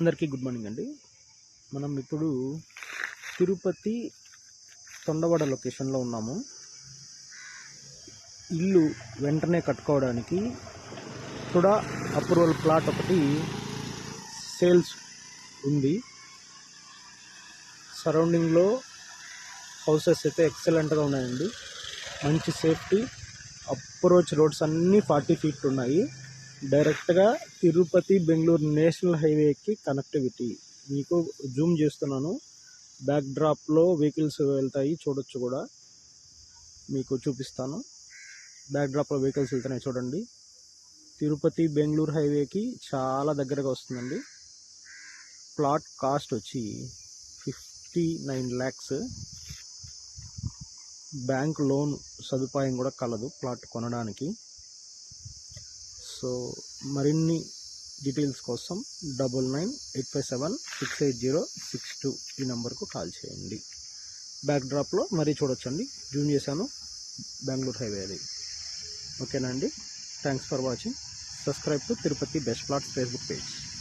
అందరికీ good morning అండి. మనం ఇప్పుడు తిరుపతి తొండవడ లొకేషన్లో ఉన్నాము. ఇల్లు వెంటనే కట్టుకోవడానికి తుడా అప్రూవల్ ప్లాట్ ఒకటి సేల్స్ ఉంది. సరౌండింగ్లో హౌసెస్ అయితే ఎక్సలెంట్గా ఉన్నాయండి. మంచి సేఫ్టీ అప్రోచ్ రోడ్స్ అన్నీ ఫార్టీ ఫీట్ ఉన్నాయి. డైరెక్ట్గా తిరుపతి బెంగళూరు నేషనల్ హైవేకి కనెక్టివిటీ. మీకు జూమ్ చేస్తున్నాను. బ్యాక్ డ్రాప్లో వెహికల్స్ వెళ్తాయి చూడొచ్చు కూడా. మీకు చూపిస్తాను. బ్యాక్ డ్రాప్లో వెహికల్స్ వెళ్తున్నాయి చూడండి. తిరుపతి బెంగళూరు హైవేకి చాలా దగ్గరగా వస్తుందండి. ప్లాట్ కాస్ట్ వచ్చి fifty nine lakhs. Bank loan సదుపాయం కూడా కలదు ప్లాట్ కొనడానికి. సో మరిన్ని డీటెయిల్స్ కోసం double nine eight five seven six eight zero six two ఈ నెంబర్కు కాల్ చేయండి. బ్యాక్ డ్రాప్లో మరీ చూడొచ్చండి. జూమ్ చేశాను. బెంగళూరు హైవే అది. ఓకేనా అండి? Thanks for watching. Subscribe to Tirupati best plots Facebook page.